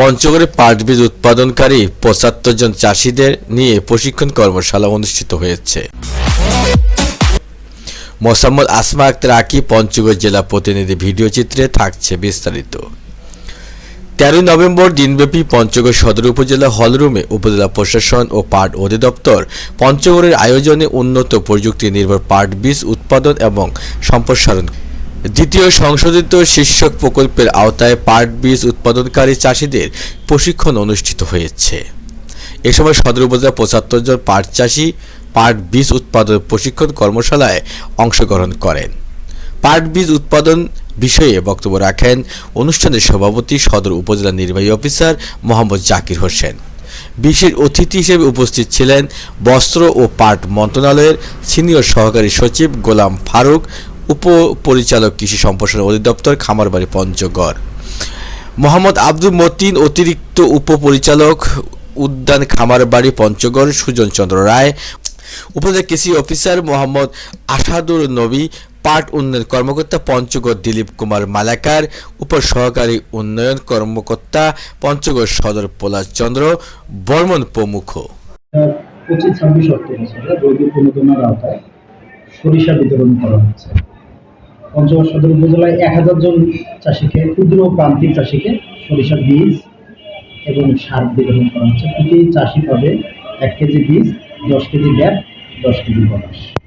পঞ্চগড়ে পাট বীজ উৎপাদনকারী পঁচাত্তর জন চাষিদের নিয়ে প্রশিক্ষণ কর্মশালা অনুষ্ঠিত হয়েছে। মোসাম্মদ আসমা আক্তার আকি পঞ্চগড় জেলা প্রতিনিধি ভিডিও চিত্রে থাকছে বিস্তারিত। তেরোই নভেম্বর দিনব্যাপী পঞ্চগড় সদর উপজেলা হলরুমে উপজেলা প্রশাসন ও পাট অধিদপ্তর পঞ্চগড়ের আয়োজনে উন্নত প্রযুক্তি নির্ভর পাট বীজ উৎপাদন এবং সম্প্রসারণ দ্বিতীয় সংশোধিত শীর্ষক প্রকল্পের আওতায় পাট বীজ উৎপাদনকারী চাষিদের প্রশিক্ষণ অনুষ্ঠিত হয়েছে। এ সময় সদর উপজেলা পঁচাত্তর জন পাট চাষি পাট বীজ উৎপাদন প্রশিক্ষণ কর্মশালায় অংশগ্রহণ করেন। পাট বীজ উৎপাদন বিষয়ে বক্তব্য রাখেন অনুষ্ঠানের সভাপতি সদর উপজেলা নির্বাহী অফিসার মোহাম্মদ জাকির হোসেন। বিশেষ অতিথি হিসেবে উপস্থিত ছিলেন বস্ত্র ও পাট মন্ত্রণালয়ের সিনিয়র সহকারী সচিব গোলাম ফারুক উপপরিচালক কৃষি সম্প্রসারণ অধিদপ্তর, খামারবাড়ি, পঞ্চগড়। মোহাম্মদ আব্দুল মতিন, অতিরিক্ত উপপরিচালক, উদ্যান, খামারবাড়ি, পঞ্চগড়, সুজন চন্দ্র রায়। উপজেলা কৃষি অফিসার মোহাম্মদ আসাদুর নবী, পাট উন্নয়ন কর্মকর্তা পঞ্চগড় দিলীপ কুমার মালাকার উপ সহকারী উন্নয়ন কর্মকর্তা পঞ্চগড় সদর পলাশ চন্দ্র, বর্মন প্রমুখ। পঁচিশ ছাব্বিশ সরিষা বিতরণ করা হচ্ছে। পঞ্চগড় সদর উপজেলায় এক হাজার জন চাষিকে, ক্ষুদ্র প্রান্তিক চাষিকে সরিষা বীজ এবং সার বিতরণ করা হচ্ছে। প্রতি চাষি পাবে এক কেজি বীজ, দশ কেজি ব্যাগ দশ কেজি পটাশ।